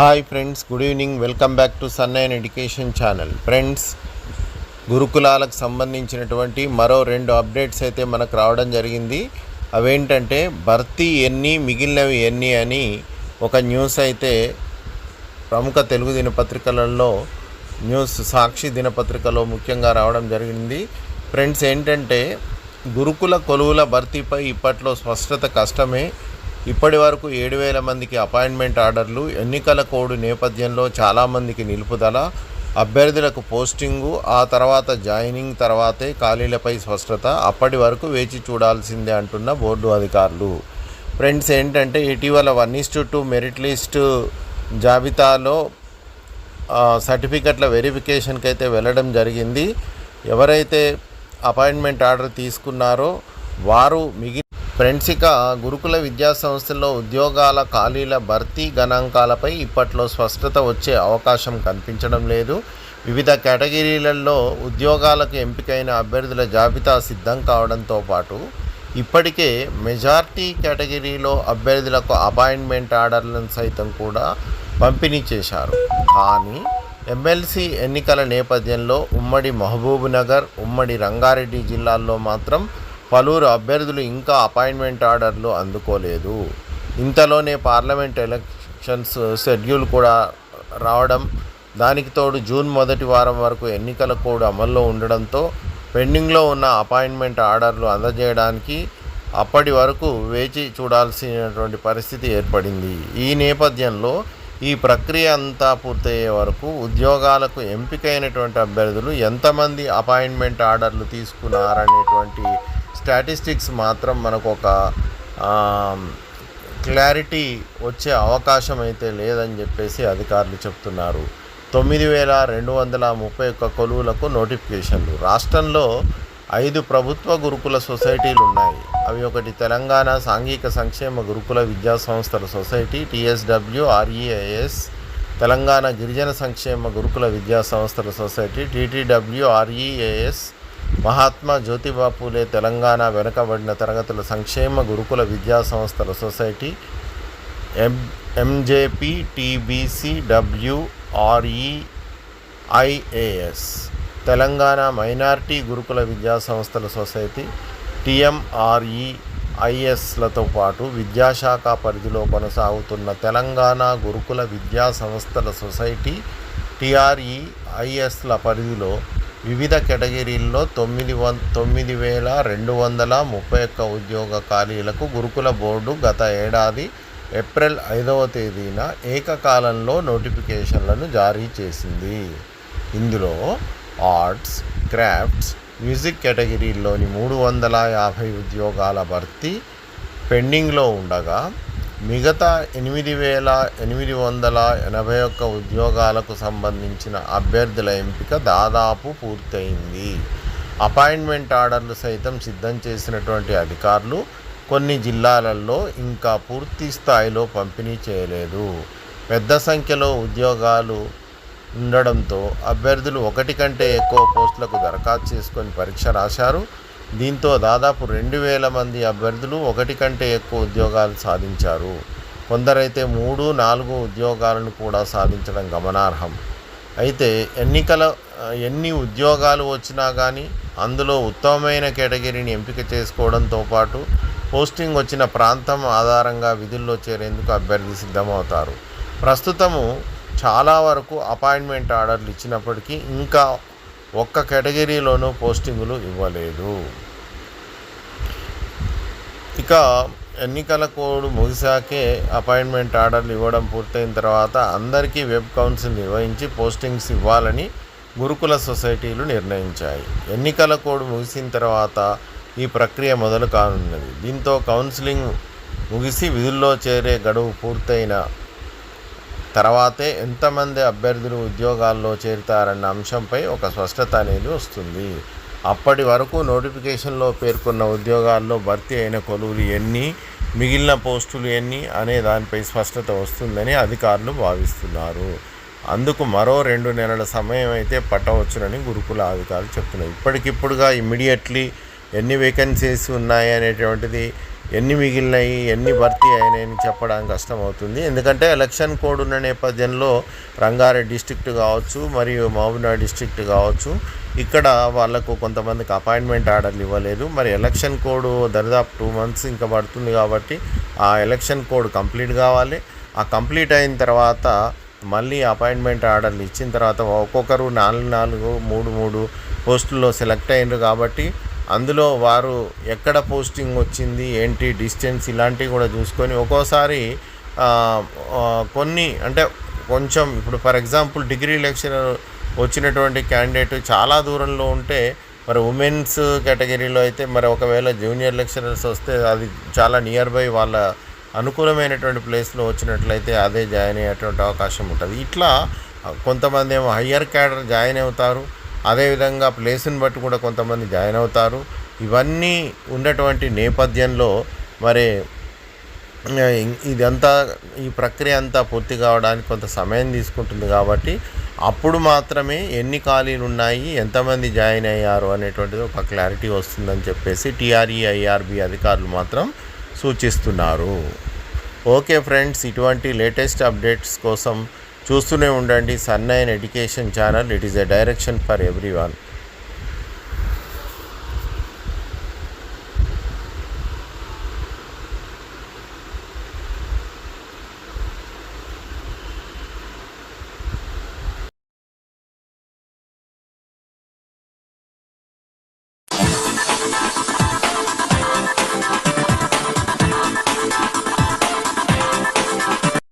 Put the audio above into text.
Hi friends good evening. Welcome back to Sunnine education channel. Friends గురుకులాలకు సంబంధించినటువంటి మరో రెండు updates అయితే మనకు రావడం జరిగింది. అవేంటంటే భర్తీ ఎన్ని మిగిలినవి ఎన్ని అని ఒక న్యూస్ అయితే ప్రముఖ తెలుగు దినపత్రికలలో న్యూస్ సాక్షి దినపత్రికలో ముఖ్యంగా రావడం జరిగింది. ఫ్రెండ్స్ ఏంటంటే గురుకుల కొలువుల భర్తీపై ఇప్పట్లో స్పష్టత కష్టమే. ఇప్పటి వరకు ఏడు వేల మందికి అపాయింట్మెంట్ ఆర్డర్లు ఎన్నికల కోడ్ నేపథ్యంలో చాలామందికి నిలుపుదల అభ్యర్థులకు పోస్టింగు ఆ తర్వాత జాయినింగ్ తర్వాతే ఖాళీలపై స్పష్టత అప్పటి వరకు వేచి చూడాల్సిందే అంటున్న బోర్డు అధికారులు. ఫ్రెండ్స్ ఏంటంటే ఇటీవల one is two merit list జాబితాలో సర్టిఫికెట్ల వెరిఫికేషన్కి అయితే వెళ్ళడం జరిగింది. ఎవరైతే అపాయింట్మెంట్ ఆర్డర్ తీసుకున్నారో వారు మిగిలిన ఫ్రెండ్స్ ఇక గురుకుల విద్యా సంస్థల్లో ఉద్యోగాల ఖాళీల భర్తీ గణాంకాలపై ఇప్పట్లో స్పష్టత వచ్చే అవకాశం కనిపించడం లేదు. వివిధ కేటగిరీలలో ఉద్యోగాలకు ఎంపికైన అభ్యర్థుల జాబితా సిద్ధం కావడంతో పాటు ఇప్పటికే మెజార్టీ కేటగిరీలో అభ్యర్థులకు అపాయింట్మెంట్ ఆర్డర్లను సైతం కూడా పంపిణీ చేశారు. కానీ ఎమ్మెల్సీ ఎన్నికల నేపథ్యంలో ఉమ్మడి మహబూబ్నగర్ ఉమ్మడి రంగారెడ్డి జిల్లాల్లో మాత్రం పలువురు అభ్యర్థులు ఇంకా అపాయింట్మెంట్ ఆర్డర్లు అందుకోలేదు. ఇంతలోనే పార్లమెంట్ ఎలక్షన్స్ షెడ్యూల్ కూడా రావడం దానికి తోడు జూన్ మొదటి వారం వరకు ఎన్నికల కోడ్ అమల్లో ఉండడంతో పెండింగ్లో ఉన్న అపాయింట్మెంట్ ఆర్డర్లు అందజేయడానికి అప్పటి వరకు వేచి చూడాల్సినటువంటి పరిస్థితి ఏర్పడింది. ఈ నేపథ్యంలో ఈ ప్రక్రియ అంతా పూర్తయ్యే వరకు ఉద్యోగాలకు ఎంపికైనటువంటి అభ్యర్థులు ఎంతమంది అపాయింట్మెంట్ ఆర్డర్లు తీసుకున్నారనేటువంటి స్టాటిస్టిక్స్ మాత్రం మనకు ఒక క్లారిటీ వచ్చే అవకాశం అయితే లేదని చెప్పేసి అధికారులు చెప్తున్నారు. తొమ్మిది వేల రెండు వందల ముప్పై ఒక్క కొలువులకు నోటిఫికేషన్లు. రాష్ట్రంలో ఐదు ప్రభుత్వ గురుకుల సొసైటీలు ఉన్నాయి. అవి ఒకటి తెలంగాణ సాంఘిక సంక్షేమ గురుకుల విద్యా సంస్థల సొసైటీ టీఎస్డబ్ల్యూ ఆర్ఈఐఎస్ తెలంగాణ గిరిజన సంక్షేమ గురుకుల విద్యా సంస్థల society TTW REAS Mahatma Jyotiba Phule Telangana వెనుకబడిన తరగతుల సంక్షేమ గురుకుల విద్యా సంస్థల society M MJP TBC W Telangana minority గురుకుల విద్యా సంస్థల సొసైటీ టిఎంఆర్ఈ ఐఎస్లతో పాటు విద్యాశాఖ పరిధిలో కొనసాగుతున్న తెలంగాణ గురుకుల విద్యా సంస్థల సొసైటీ టిఆర్ఈ ఐఎస్ల పరిధిలో వివిధ కేటగిరీల్లో తొమ్మిది వం తొమ్మిది వేల రెండు వందల ముప్పై ఒక్క ఉద్యోగ ఖాళీలకు గురుకుల బోర్డు గత ఏడాది ఏప్రిల్ ఐదవ తేదీన ఏకకాలంలో నోటిఫికేషన్లను జారీ చేసింది. ఇందులో ఆర్ట్స్ క్రాఫ్ట్స్ మ్యూజిక్ కేటగిరీల్లోని మూడు వందల యాభై ఉద్యోగాల భర్తీ పెండింగ్లో ఉండగా మిగతా ఎనిమిది వేల ఎనిమిది వందల ఎనభై ఒక్క ఉద్యోగాలకు సంబంధించిన అభ్యర్థుల ఎంపిక దాదాపు పూర్తయింది. అపాయింట్మెంట్ ఆర్డర్లు సైతం సిద్ధం చేసినటువంటి అధికారులు కొన్ని జిల్లాలలో ఇంకా పూర్తి స్థాయిలో పంపిణీ చేయలేదు. పెద్ద సంఖ్యలో ఉద్యోగాలు ఉండడంతో అభ్యర్థులు ఒకటి కంటే ఎక్కువ పోస్టులకు దరఖాస్తు చేసుకొని పరీక్ష రాశారు. దీంతో దాదాపు రెండు వేల మంది అభ్యర్థులు ఒకటి కంటే ఎక్కువ ఉద్యోగాలు సాధించారు. కొందరైతే మూడు నాలుగు ఉద్యోగాలను కూడా సాధించడం గమనార్హం. అయితే ఎన్నికల ఎన్ని ఉద్యోగాలు వచ్చినా కానీ అందులో ఉత్తమమైన కేటగిరీని ఎంపిక చేసుకోవడంతో పాటు పోస్టింగ్ వచ్చిన ప్రాంతం ఆధారంగా విధుల్లో చేరేందుకు అభ్యర్థి సిద్ధమవుతారు. ప్రస్తుతము చాలా వరకు అపాయింట్మెంట్ ఆర్డర్లు ఇచ్చినప్పటికీ ఇంకా ఒక్క కేటగిరీలోనూ పోస్టింగులు ఇవ్వలేదు. ఇక ఎన్నికల కోడ్ ముగిశాకే అపాయింట్మెంట్ ఆర్డర్లు ఇవ్వడం పూర్తయిన తర్వాత అందరికీ వెబ్ కౌన్సిల్ నిర్వహించి పోస్టింగ్స్ ఇవ్వాలని గురుకుల సొసైటీలు నిర్ణయించాయి. ఎన్నికల కోడ్ ముగిసిన తర్వాత ఈ ప్రక్రియ మొదలు కానున్నది. దీంతో కౌన్సిలింగ్ ముగిసి విధుల్లో చేరే గడువు పూర్తయిన తర్వాతే ఎంతమంది అభ్యర్థులు ఉద్యోగాల్లో చేరుతారన్న అంశంపై ఒక స్పష్టత అనేది వస్తుంది. అప్పటి వరకు నోటిఫికేషన్లో పేర్కొన్న ఉద్యోగాల్లో భర్తీ అయిన కొలువులు ఎన్ని మిగిలిన పోస్టులు ఎన్ని అనే దానిపై స్పష్టత వస్తుందని అధికారులు భావిస్తున్నారు. అందుకు మరో రెండు నెలల సమయం అయితే పట్టవచ్చునని గురుకుల అధికారులు చెప్తున్నారు. ఇప్పటికిప్పుడుగా ఇమ్మీడియట్లీ ఎన్ని వేకెన్సీస్ ఉన్నాయి అనేటువంటిది ఎన్ని మిగిలినాయి ఎన్ని భర్తీ అయినాయని చెప్పడం కష్టమవుతుంది. ఎందుకంటే ఎలక్షన్ కోడ్ ఉన్న నేపథ్యంలో రంగారెడ్డి డిస్ట్రిక్ట్ కావచ్చు మరియు మహబూబ్నగర్ డిస్ట్రిక్ట్ కావచ్చు ఇక్కడ వాళ్ళకు కొంతమందికి అపాయింట్మెంట్ ఆర్డర్లు ఇవ్వలేదు. మరి ఎలక్షన్ కోడ్ దరిదాపు టూ మంత్స్ ఇంకా పడుతుంది కాబట్టి ఆ ఎలక్షన్ కోడ్ కంప్లీట్ కావాలి. ఆ కంప్లీట్ అయిన తర్వాత మళ్ళీ అపాయింట్మెంట్ ఆర్డర్లు ఇచ్చిన తర్వాత ఒక్కొక్కరు నాలుగు నాలుగు మూడు మూడు పోస్టుల్లో సెలెక్ట్ అయినారు కాబట్టి అందులో వారు ఎక్కడ పోస్టింగ్ వచ్చింది ఏంటి డిస్టెన్స్ ఇలాంటివి కూడా చూసుకొని ఒక్కోసారి కొన్ని అంటే కొంచెం ఇప్పుడు ఫర్ ఎగ్జాంపుల్ డిగ్రీ లెక్చరర్ వచ్చినటువంటి క్యాండిడేట్ చాలా దూరంలో ఉంటే మరి ఉమెన్స్ కేటగిరీలో అయితే మరి ఒకవేళ జూనియర్ లెక్చరర్స్ వస్తే అది చాలా నియర్ బై వాళ్ళ అనుకూలమైనటువంటి ప్లేస్లో వచ్చినట్లయితే అదే జాయిన్ అయ్యేటువంటి అవకాశం ఉంటుంది. ఇట్లా కొంతమంది ఏమో హయ్యర్ క్యాడర్ జాయిన్ అవుతారు అదేవిధంగా ప్లేస్ని బట్టి కూడా కొంతమంది జాయిన్ అవుతారు. ఇవన్నీ ఉన్నటువంటి నేపథ్యంలో మరి ఇదంతా ఈ ప్రక్రియ అంతా పూర్తి కావడానికి కొంత సమయం తీసుకుంటుంది కాబట్టి అప్పుడు మాత్రమే ఎన్ని ఖాళీలు ఉన్నాయి ఎంతమంది జాయిన్ అయ్యారు అనేటువంటిది ఒక క్లారిటీ వస్తుందని చెప్పేసి టీఆర్ఈ ఐఆర్బి అధికారులు మాత్రం సూచిస్తున్నారు. ఓకే ఫ్రెండ్స్ ఇటువంటి లేటెస్ట్ అప్డేట్స్ కోసం చూస్తూనే ఉండండి. Sunnine education channel. It is a direction for everyone